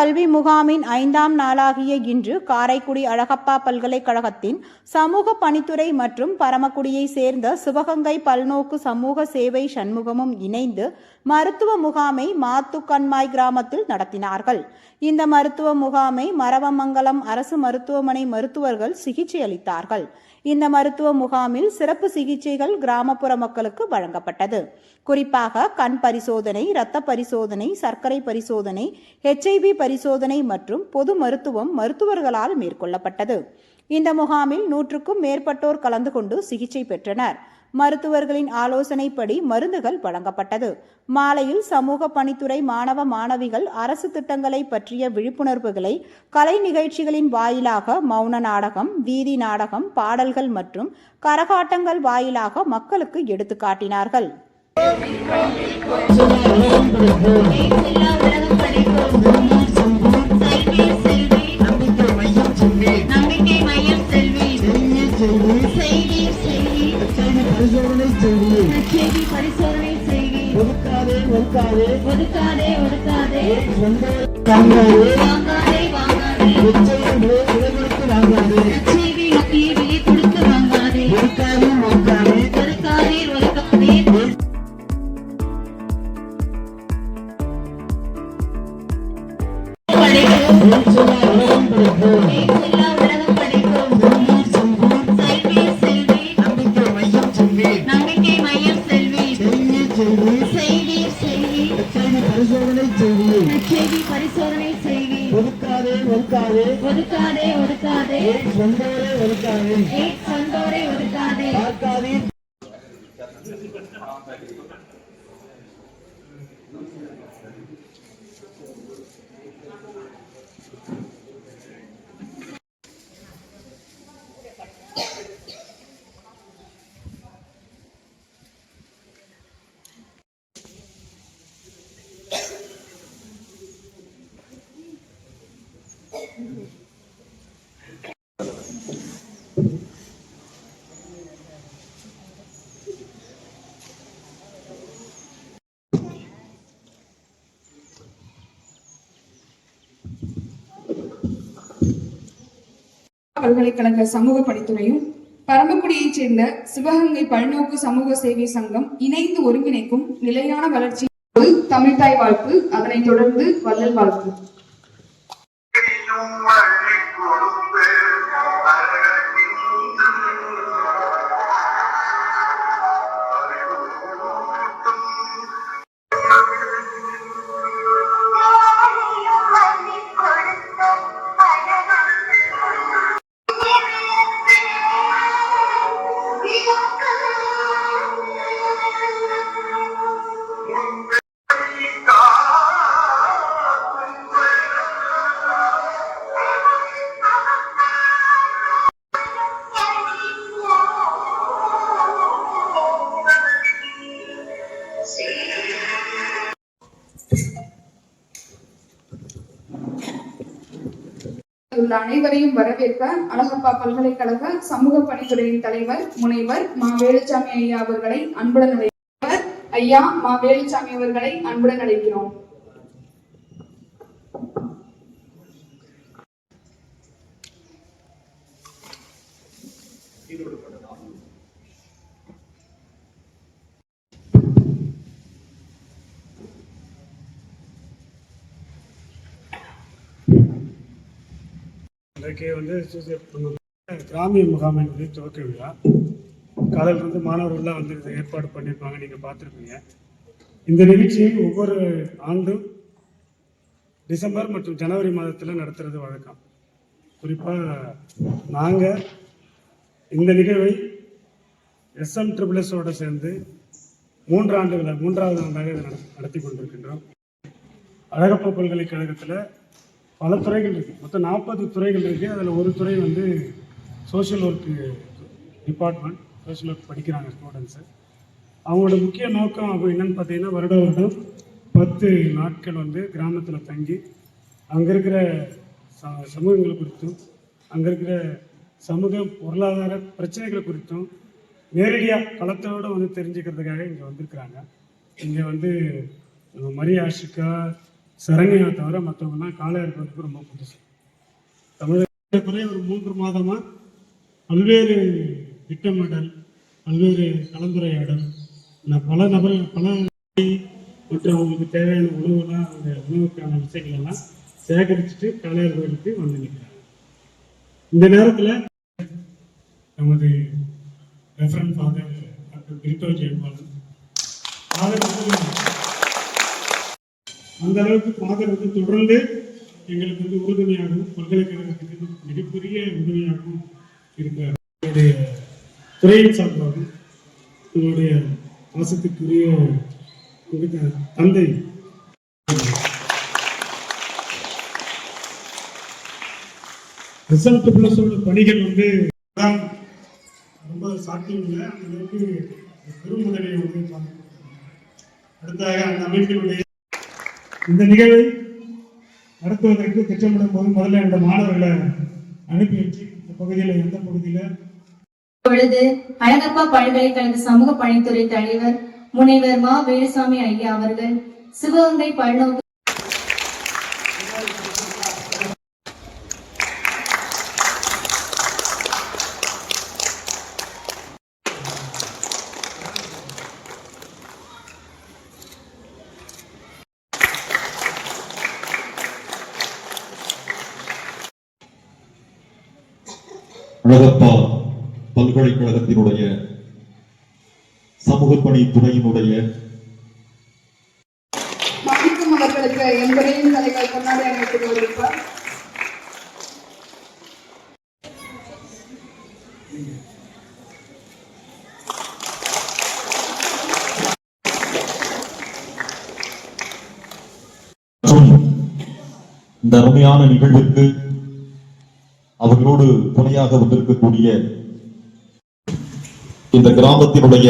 கல்வி முகாமின் ஐந்தாம் நாளாகிய இன்று காரைக்குடி அழகப்பா பல்கலைக்கழகத்தின் சமூக பணித்துறை மற்றும் பரமக்குடியை சேர்ந்த சிவகங்கை பல்நோக்கு சமூக சேவை சண்முகமும் இணைந்து மருத்துவ முகாமை மாத்துக்கண்மாய் கிராமத்தில் நடத்தினார்கள். இந்த மருத்துவ முகாமை மரவமங்கலம் அரசு மருத்துவமனை மருத்துவர்கள் சிகிச்சை அளித்தார்கள். இந்த மருத்துவ முகாமில் சிறப்பு சிகிச்சைகள் கிராமப்புற மக்களுக்கு வழங்கப்பட்டது. குறிப்பாக கண் பரிசோதனை இரத்த பரிசோதனை சர்க்கரை பரிசோதனை ஹெச்ஐவி பரிசோதனை மற்றும் பொது மருத்துவம் மருத்துவர்களால் மேற்கொள்ளப்பட்டது. இந்த முகாமில் நூற்றுக்கும் மேற்பட்டோர் கலந்து கொண்டு சிகிச்சை பெற்றனர். மருத்துவர்களின் ஆலோசனைப்படி மருந்துகள் வழங்கப்பட்டது. மாலையில் சமூக பணித்துறை மாணவ மாணவிகள் அரசு திட்டங்களை பற்றிய விழிப்புணர்வுகளை கலை நிகழ்ச்சிகளின் வாயிலாக மௌன நாடகம் வீதி நாடகம் பாடல்கள் மற்றும் கரகாட்டங்கள் வாயிலாக மக்களுக்கு எடுத்துக்காட்டினார்கள் எல்லா உலகம் படைக்கும் பரிசோதனை செய்தி ஒதுக்காதே ஒதுக்காதே. ஒதுக்காதே ஒதுக்காதே. வாங்காதே. வாங்காதே வாங்காதே. எச்சையும் விலை விலை கொடுத்து வாங்காதே. செய்தி நோக்கி விலை கொடுத்து வாங்காதே. ஒதுக்காதே ஒதுக்காதே. ஒதுக்காதீர் ஒதுக்காதீர் படைக்கும் செய்தி செய்தி பரிசோதனை செய்தி செய்தி பரிசோதனை செய்தி ஒதுக்காதே. ஒதுக்காதே ஒதுக்காதே. ஒதுக்காதே சொந்தோரே ஒதுக்காதே. சொந்தோரை ஒதுக்காதே. பார்க்காதே பல்கலைக்கழக சமூக பணித்துறையும் பரமக்குடியைச் சேர்ந்த சிவகங்கை பல்நோக்கு சமூக சேவை சங்கம் இணைந்து ஒருங்கிணைக்கும் நிலையான வளர்ச்சி தமிழ்தாய் வாழ்ப்பு அதனைத் தொடர்ந்து வள்ளல் வாழ்ப்பு one. உள்ள அனைவரையும் வரவேற்க அழகப்பா பல்கலைக்கழக சமூக பணித்துறையின் தலைவர் முனைவர் மா வேலுச்சாமி ஐயா அவர்களை அன்புடன் அழைப்பவர் ஐயா மா வேலுச்சாமி அவர்களை அன்புடன் அழைக்கிறோம். இன்றைக்கு வந்து சூசை- கிராமிய முகாமினுடைய துவக்க விழா. காலையிலிருந்து மாணவர்கள்லாம் வந்து இதை ஏற்பாடு பண்ணியிருப்பாங்க. நீங்கள் பார்த்துருப்பீங்க. இந்த நிகழ்ச்சியை ஒவ்வொரு ஆண்டும் டிசம்பர் மற்றும் ஜனவரி மாதத்தில் நடத்துறது வழக்கம். குறிப்பாக நாங்கள் இந்த நிகழ்வை எஸ்எம் ட்ரிபிள்எஸோடு சேர்ந்து மூன்று ஆண்டுகளை மூன்றாவது ஆண்டாக இதை நட- நடத்தி கொண்டிருக்கின்றோம். அழகப்பா பல்கலைக்கழகத்தில் பல துறைகள் இருக்குது மொத்தம் நாற்பது துறைகள் இருக்குது அதில் ஒரு துறை வந்து social work department social work படிக்கிறாங்க ஸ்டூடெண்ட்ஸு அவங்களோட முக்கிய நோக்கம் அப்போ என்னன்னு பார்த்தீங்கன்னா வருட வருடம் பத்து நாட்கள் வந்து கிராமத்தில் தங்கி அங்கே இருக்கிற ச சமூகங்கள் குறித்தும் அங்கே இருக்கிற சமூக பொருளாதார பிரச்சனைகள் குறித்தும் நேரடியாக களத்தோடு வந்து தெரிஞ்சுக்கிறதுக்காக இங்கே வந்திருக்கிறாங்க. இங்கே வந்து மரியாஷிகா சரண்யா தவிர மற்றவங்கலாம் காளையார் கோயிலுக்கு ரொம்ப புதுசு. தமிழகத்துக்குரிய ஒரு மூன்று மாதமாக பல்வேறு திட்டமிடல் பல்வேறு கலந்துரையாடல் நான் பல நபர் பல மற்றும் அவங்களுக்கு தேவையான உணவுலாம் அந்த உணவுக்கான விஷயங்கள் எல்லாம் சேகரிச்சுட்டு காளையார் கோயிலுக்கு வந்து நிற்கிறாங்க இந்த நேரத்தில் நமது ரெஃபரன் father doctor Kritto Jeyapalan father அந்த அளவுக்கு ஃபாதர் வந்து தொடர்ந்து எங்களுக்கு வந்து உறுதுணையாகவும் பல்கலைக்கழகத்துக்கு மிகப்பெரிய உதவியாகவும் இருக்கிறார் என்னுடைய துறையின் சார்பாகவும் உங்களுடைய பாசத்துக்குரிய தந்தை. ரிசல்ட் பிளஸோட பணிகள் வந்து ரொம்ப சாத்தியம் இல்லை அந்த அளவுக்கு பெருமுதலை வந்து பார்க்கணும். அந்த அமைப்பினுடைய இந்த நிகழ்வை நடத்துவதற்கு திட்டமிடும் போது முதல்ல இந்த மாணவர்களை அனுப்பி வச்சு இந்த பகுதியில் எந்த பகுதியில்? பொழுது அழகப்பா பல்கலைக்கழக சமூக பணித்துறை தலைவர் முனைவர் மா வேலுசாமி ஐயா அவர்கள் சிவகங்கை பல்நோக்கு அழகப்பா பல்கலைக்கழகத்தினுடைய சமூக பணி துறையினுடைய தலைவர் கொண்டாடி கொண்டிருப்பார் மற்றும் இந்த அருமையான நிகழ்விற்கு அவர்களோடு துணையாக வந்திருக்கக்கூடிய இந்த கிராமத்தினுடைய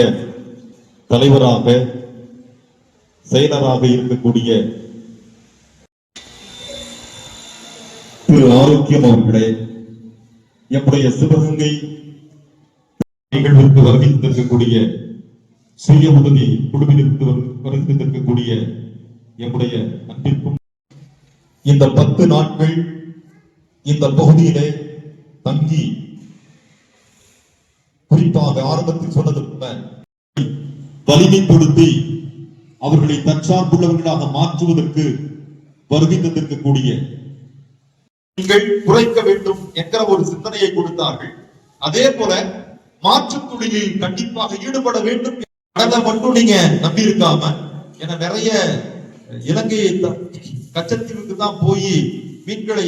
தலைவராக செயலராக இருக்கக்கூடிய திரு ஆரோக்கியம் அவர்களே எம்முடைய சிவகங்கை நிகழ்விற்கு வருகை தந்திருக்கக்கூடிய சுய உதவி குழுவிலிருந்து வரு- வருகை தந்திருக்கக்கூடிய அன்பிற்கும் இந்த பத்து நாட்கள் இந்த பகுதியிலே தங்கி குறிப்பாக ஆரம்பத்தில் சொன்னது வலிமைப்படுத்தி அவர்களை தற்சார்புள்ளவர்களாக மாற்றுவதற்கு வருகை தந்திருக்கக்கூடிய நீங்கள் குறைக்க வேண்டும் என்கிற ஒரு சிந்தனையை கொடுத்தார்கள். அதே போல மாற்றுத் தொழிலில் கண்டிப்பாக ஈடுபட வேண்டும் அதை மட்டும் நீங்க நம்பி இருக்காம என நிறைய இலங்கையை கச்சத்தீவுக்கு தான் போய் மீன்களை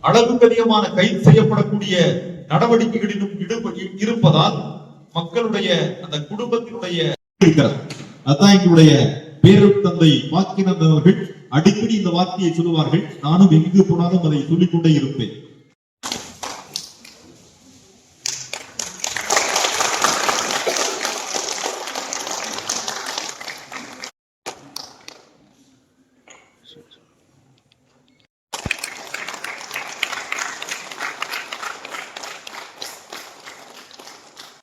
அளவுக்கு அதிகமான கைது செய்யப்படக்கூடிய நடவடிக்கைகளிலும் இருப்பதால் மக்களுடைய அந்த குடும்பத்தினுடைய அதான் எங்களுடைய பேரொரு தந்தை அவர்கள் அடிக்கடி இந்த வார்த்தையை சொல்லுவார்கள். நானும் எங்கு போனாலும் அதை சொல்லிக் கொண்டே இருப்பேன்.